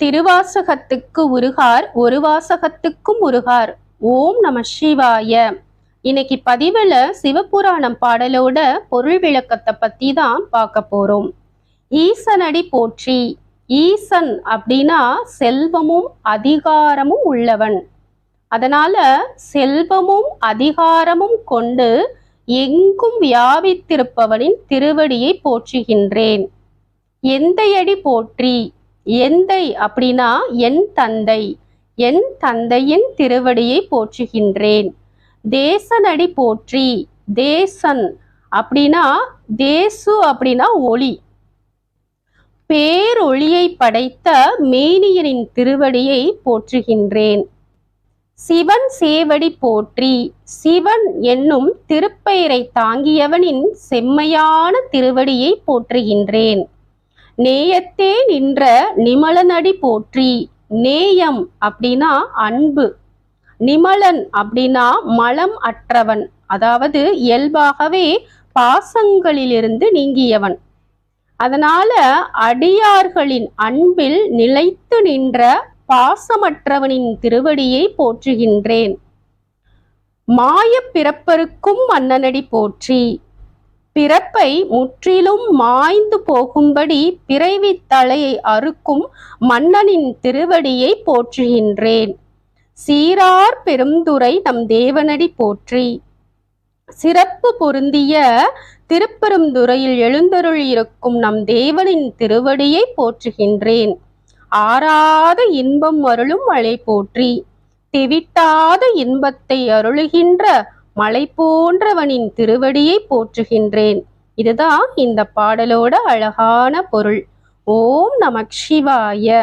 திருவாசகத்துக்கு உருகார் ஒரு வாசகத்துக்கும் உருகார். ஓம் நம சிவாய. இன்னைக்கு பதிவில் சிவபுராணம் பாடலோட பொருள் விளக்கத்தை பத்தி தான் பார்க்க போறோம். ஈசனடி போற்றி. ஈசன் அப்படின்னா செல்வமும் அதிகாரமும் உள்ளவன். அதனால செல்வமும் அதிகாரமும் கொண்டு எங்கும் வியாபித்திருப்பவனின் திருவடியை போற்றுகின்றேன். எந்தையடி போற்றி. எந்தை அப்படின்னா என் தந்தை என் தந்தையின் திருவடியை போற்றுகின்றேன். தேசனடி போற்றி தேசன் அப்படின்னா தேசு அப்படின்னா ஒளி. பேரொளியை படைத்த மேனியனின் திருவடியை போற்றுகின்றேன். சிவன் சேவடி போற்றி சிவன் என்னும் திருப்பெயரை தாங்கியவனின் செம்மையான திருவடியை போற்றுகின்றேன். நேயத்தே நின்ற நிமலனடி போற்றி. நேயம் அப்படின்னா அன்பு. நிமலன் அப்படின்னா மலம் அற்றவன். அதாவது இயல்பாகவே பாசங்களிலிருந்து நீங்கியவன். அதனால அடியார்களின் அன்பில் நிலைத்து நின்ற பாசமற்றவனின் திருவடியை போற்றுகின்றேன். மாயப் பிறப்பருக்கும் மன்னனடி போற்றி. பிறப்பை முற்றிலும் மாய்ந்து போகும்படி பிறவி தலையை அறுக்கும் மன்னனின் திருவடியை போற்றுகின்றேன். சீரார் பெருந்துரை நம் தேவனடி போற்றி. சிறப்பு பொருந்திய திருப்பெருந்துறையில் எழுந்தருள் இருக்கும் நம் தேவனின் திருவடியை போற்றுகின்றேன். ஆறாத இன்பம் அருளும் மழை போற்றி. தெவிட்டாத இன்பத்தை அருளுகின்ற மலை போன்றவனின் திருவடியை போற்றுகின்றேன். இதுதான் இந்த பாடலோட அழகான பொருள். ஓம் நமக் சிவாய.